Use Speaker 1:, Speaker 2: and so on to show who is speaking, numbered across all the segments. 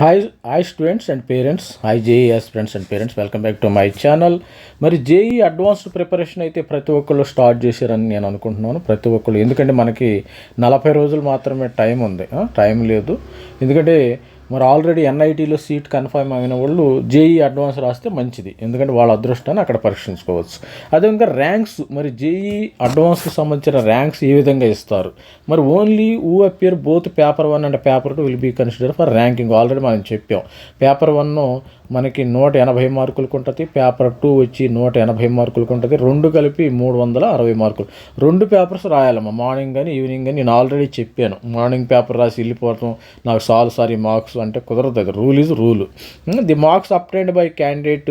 Speaker 1: Hi hi students and parents hi JEE friends and parents welcome back to my channel మరి JEE advanced preparation అయితే ప్రతి ఒక్కళ్ళు start చేశారని నేను అనుకుంటున్నాను. ప్రతి ఒక్కళ్ళు. ఎందుకంటే మనకి నలభై రోజులు మాత్రమే టైం ఉంది. టైం లేదు. ఎందుకంటే మరి ఆల్రెడీ ఎన్ఐటీలో సీట్ కన్ఫర్మ్ అయిన వాళ్ళు జేఈ అడ్వాన్స్ రాస్తే మంచిది. ఎందుకంటే వాళ్ళ అదృష్టాన్ని అక్కడ పరీక్షించుకోవచ్చు. అదేవిధంగా ర్యాంక్స్ మరి జేఈ అడ్వాన్స్కి సంబంధించిన ర్యాంక్స్ ఏ విధంగా ఇస్తారు? మరి only you appear both paper one and paper two will be consider for ranking. Already మనం చెప్పాం. పేపర్ వన్ మనకి నూట ఎనభై మార్కులకు ఉంటుంది. పేపర్ టూ వచ్చి నూట ఎనభై మార్కులకు ఉంటుంది. రెండు కలిపి మూడు వందల అరవై మార్కులు. రెండు పేపర్స్ రాయాలమ్మా. మార్నింగ్ కానీ ఈవినింగ్ కానీ నేను ఆల్రెడీ చెప్పాను. మార్నింగ్ పేపర్ రాసి వెళ్ళిపోవటం నాకు సాల్ సారీ మార్క్స్ అంటే కుదరదు అది. Rule is rule. The marks obtained by candidate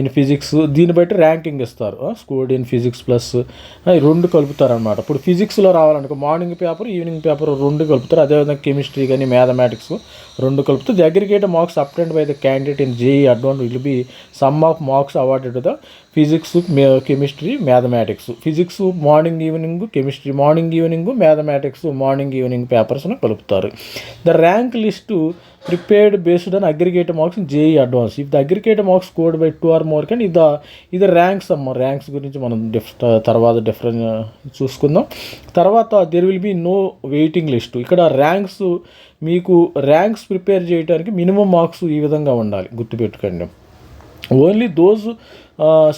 Speaker 1: in physics దీన్ని బట్టి ర్యాంకింగ్ ఇస్తారు. స్కోర్డ్ ఇన్ ఫిజిక్స్ ప్లస్ రెండు కలుపుతారనమాట ఇప్పుడు ఫిజిక్స్లో రావాలనుకో మార్నింగ్ పేపర్ ఈవినింగ్ పేపర్ రెండు కలుపుతారు. అదేవిధంగా కెమిస్ట్రీ కానీ మ్యాథమెటిక్స్ రెండు కలుపుతూ the aggregate marks obtained by the candidate in JEE advance will be sum of marks awarded the physics chemistry mathematics. Physics morning evening chemistry morning evening mathematics morning evening పేపర్స్ను కలుపుతారు. The rank list prepared based on aggregate marks JEE advance. If the aggregate marks code by two or more కానీ ఇది ఇది ranks అమ్మ. Ranks గురించి మనం diff తర్వాత different చూసుకుందాం. తర్వాత there will be no waiting list ఇక్కడ ర్యాంక్స్ మీకు ర్యాంక్స్ ప్రిపేర్ చేయడానికి మినిమం మార్క్స్ ఈ విధంగా ఉండాలి. గుర్తుపెట్టుకోండి. Only those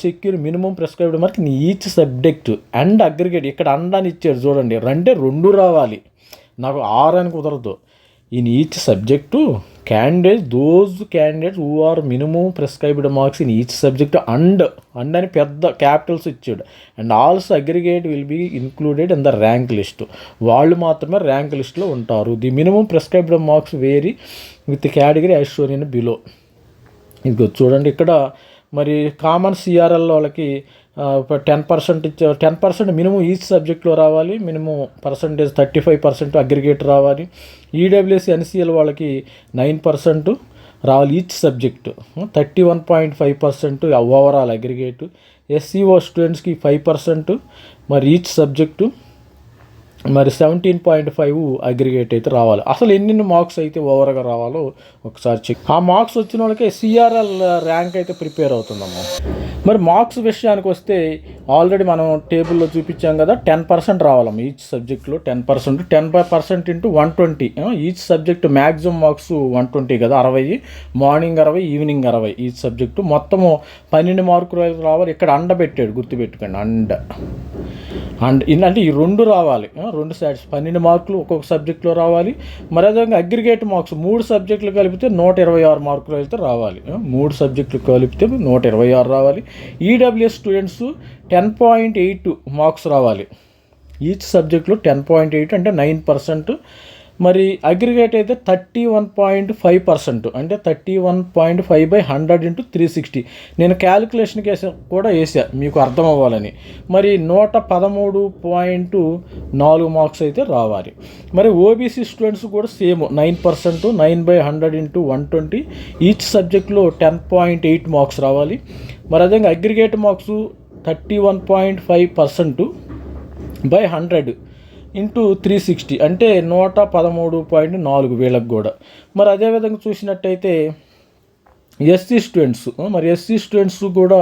Speaker 1: secure minimum prescribed mark in each subject. And aggregate ఇక్కడ అండ్ అని ఇచ్చాడు చూడండి. అంటే రెండు రావాలి. నాకు ఆరు అని కుదరదు. In each subject candidate those candidates who are minimum prescribed marks in each subject and and అని పెద్ద క్యాపిటల్స్ ఇచ్చాడు. And also aggregate will be included in the rank list. వాళ్ళు మాత్రమే ర్యాంక్ లిస్ట్లో ఉంటారు. The minimum prescribed marks vary with category ఐశ్వర్యన్ below. ఇదిగో చూడండి ఇక్కడ మరి కామన్ సిఆర్ఎల్ వాళ్ళకి టెన్ పర్సెంట్ ఇచ్చే టెన్ పర్సెంట్ మినిమం ఈచ్ సబ్జెక్ట్లో రావాలి minimum percentage thirty five percent aggregate రావాలి ఈడబ్ల్యూఎస్ ఎన్సిఎల్ వాళ్ళకి నైన్ పర్సెంట్ రావాలి each subject thirty one point five percent overall aggregate SCO స్టూడెంట్స్కి ఫైవ్ పర్సెంట్ మరి ఈచ్ సబ్జెక్టు మరి సెవెంటీన్ పాయింట్ ఫైవ్ అగ్రిగేట్ అయితే రావాలి. అసలు ఎన్ని మార్క్స్ అయితే ఓవర్గా రావాలో ఒకసారి చెక్ ఆ మార్క్స్ వచ్చిన వాళ్ళకి సిఆర్ఎల్ ర్యాంక్ అయితే ప్రిపేర్ అవుతుందమ్మా. మరి మార్క్స్ విషయానికి వస్తే ఆల్రెడీ మనం టేబుల్లో చూపించాం కదా టెన్ పర్సెంట్ రావాలం ఈచ్ సబ్జెక్ట్లో. Ten percent ten five percent into one twenty. Each subject maximum marks one twenty కదా అరవై. మార్నింగ్ అరవై ఈవినింగ్ అరవై ఈచ్ సబ్జెక్టు. మొత్తము పన్నెండు మార్కులు రావాలి. ఇక్కడ అండ పెట్టాడు గుర్తుపెట్టుకోండి అండ. అండ్ అంటే ఈ రెండు రావాలి. రెండు సైడ్స్ పన్నెండు మార్కులు ఒక్కొక్క సబ్జెక్ట్లో రావాలి. మరి అదేవిధంగా అగ్రిగేట్ మార్క్స్ మూడు సబ్జెక్టులు కలిపితే నూట ఇరవై ఆరు మార్కులు అయితే రావాలి. మూడు సబ్జెక్టులు కలిపితే నూట ఇరవై ఆరు రావాలి. EWS students ten point eight marks రావాలి. ఈచ్ సబ్జెక్ట్లో టెన్ పాయింట్ ఎయిట్ అంటే నైన్ పర్సెంట్ మరి అగ్రిగేట్ అయితే thirty one point five percent అంటే thirty one point five by hundred into three sixty నేను క్యాలిక్యులేషన్కి వేసా కూడా వేసా మీకు అర్థం అవ్వాలని మరి నూట పదమూడు పాయింట్ నాలుగు మార్క్స్ అయితే రావాలి. మరి ఓబీసీ స్టూడెంట్స్ కూడా same nine percent nine by hundred into one twenty each సబ్జెక్ట్లో టెన్ పాయింట్ ఎయిట్ మార్క్స్ రావాలి. మరి అదేవిధంగా aggregate marks thirty one point five percent by hundred into three sixty అంటే నూట పదమూడు పాయింట్ నాలుగు వీళ్ళకి కూడా. మరి అదేవిధంగా చూసినట్టయితే ఎస్సీ స్టూడెంట్స్ మరి ఎస్సీ స్టూడెంట్స్ కూడా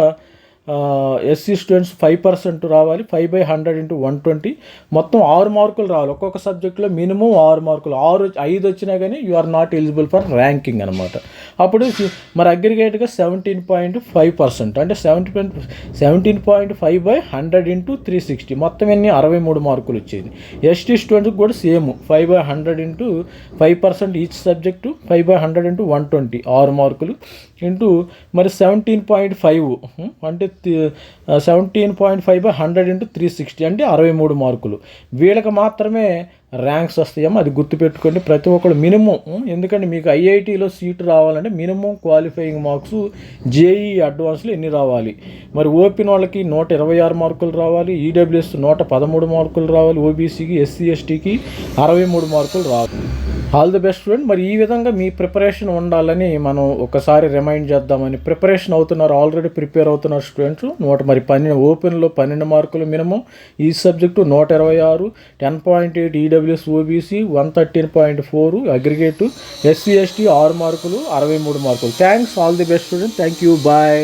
Speaker 1: ఎస్సీ స్టూడెంట్స్ ఫైవ్ పర్సెంట్ రావాలి five by hundred into one twenty మొత్తం ఆరు మార్కులు రావాలి. ఒక్కొక్క సబ్జెక్ట్లో మినిమం ఆరు మార్కులు. ఆరు ఐదు వచ్చినా కానీ you are not eligible for ranking అనమాట అప్పుడు మరి అగ్రిగేట్గా సెవెంటీన్ పాయింట్ ఫైవ్ పర్సెంట్ అంటే seventy seventeen point five by hundred into three sixty మొత్తం ఎన్ని? అరవై మూడు మార్కులు వచ్చేది. ఎస్టీ స్టూడెంట్కి కూడా same five by hundred into five percent each subject five by hundred into one twenty ఆరు మార్కులు. ఇంటూ మరి సెవెంటీన్ పాయింట్ ఫైవ్ అంటే seventeen point five by hundred into three sixty అంటే అరవై మూడు మార్కులు. వీళ్ళకి మాత్రమే ర్యాంక్స్ వస్తాయేమో అది గుర్తుపెట్టుకోండి. ప్రతి ఒక్కరు మినిమం ఎందుకంటే మీకు ఐఐటీలో సీటు రావాలంటే మినిమం క్వాలిఫైయింగ్ మార్క్స్ జేఈ అడ్వాన్స్లో ఎన్ని రావాలి? మరి ఓపెన్ వాళ్ళకి నూట ఇరవై ఆరు మార్కులు రావాలి ఈడబ్ల్యూఎస్ నూట పదమూడు మార్కులు రావాలి ఓబీసీకి ఎస్సీ ఎస్టీకి అరవై మూడు మార్కులు రావాలి. ఆల్ ది బెస్ట్ స్టూడెంట్ మరి ఈ విధంగా మీ ప్రిపరేషన్ ఉండాలని మనం ఒకసారి రిమైండ్ చేద్దామని ప్రిపరేషన్ అవుతున్నారు ఆల్రెడీ ప్రిపేర్ అవుతున్నారు స్టూడెంట్స్ నూట మరి పన్నెండు ఓపెన్లో పన్నెండు మార్కులు మినిమం ఈ సబ్జెక్టు నూట ఇరవై ఆరు ten point eight EWS OBC one thirteen point four aggregate SC ST ఆరు మార్కులు అరవై మూడు మార్కులు thanks all the best student thank you bye